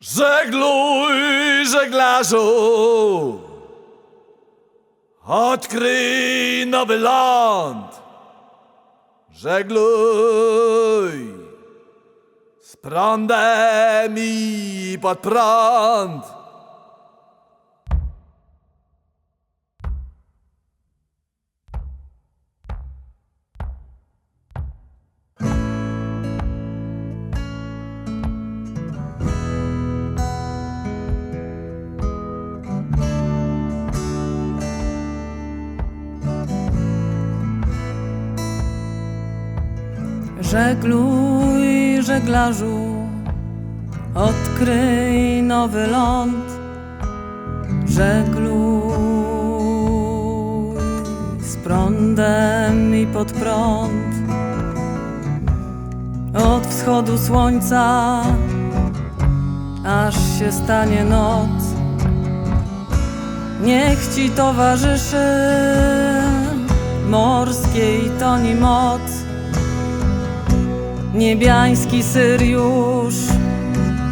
Żegluj, żeglarzu! Odkryj nowy ląd! Żegluj z prądem i pod prąd! Żegluj, żeglarzu, odkryj nowy ląd. Żegluj z prądem i pod prąd. Od wschodu słońca aż się stanie noc. Niech ci towarzyszy morskiej toni moc. Niebiański Syriusz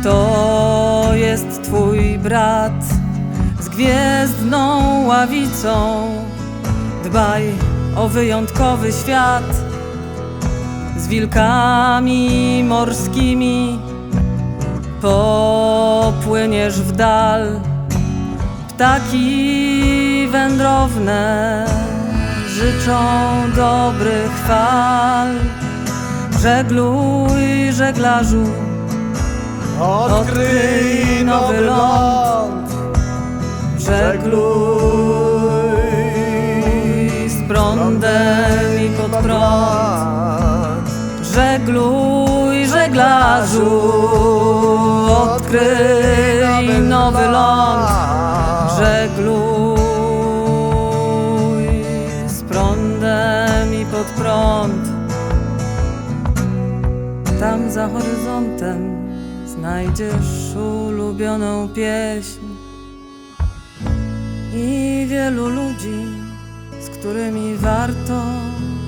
to jest twój brat z gwiezdną ławicą. Dbaj o wyjątkowy świat z wilkami morskimi. Popłyniesz w dal, ptaki wędrowne życzą dobrych fal. Żegluj, żeglarzu, Odkryj nowy ląd. żegluj z prądem i pod prąd. Żegluj, żeglarzu, odkryj nowy ląd. Żegluj z prądem i pod prąd. Tam za horyzontem znajdziesz ulubioną pieśń i wielu ludzi, z którymi warto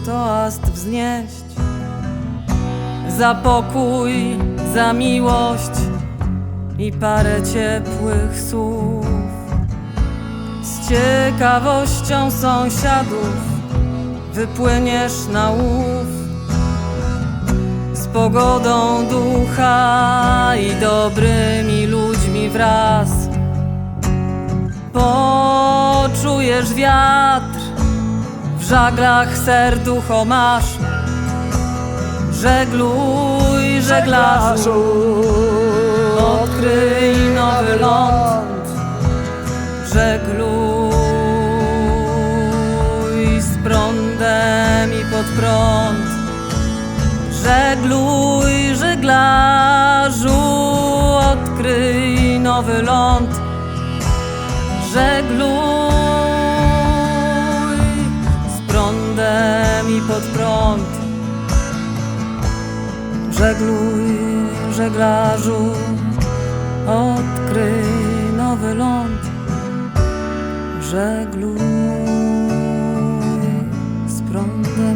toast wznieść. Za pokój, za miłość i parę ciepłych słów. Z ciekawością sąsiadów wypłyniesz na łów pogodą ducha i dobrymi ludźmi wraz. Poczujesz wiatr, w żaglach serducho masz. Żegluj, żeglarzu, odkryj nowy ląd. Żegluj z prądem i pod prąd. Żegluj, żeglarzu, odkryj nowy ląd. Żegluj z prądem i pod prąd. Żegluj, żeglarzu, odkryj nowy ląd. Żegluj z prądem.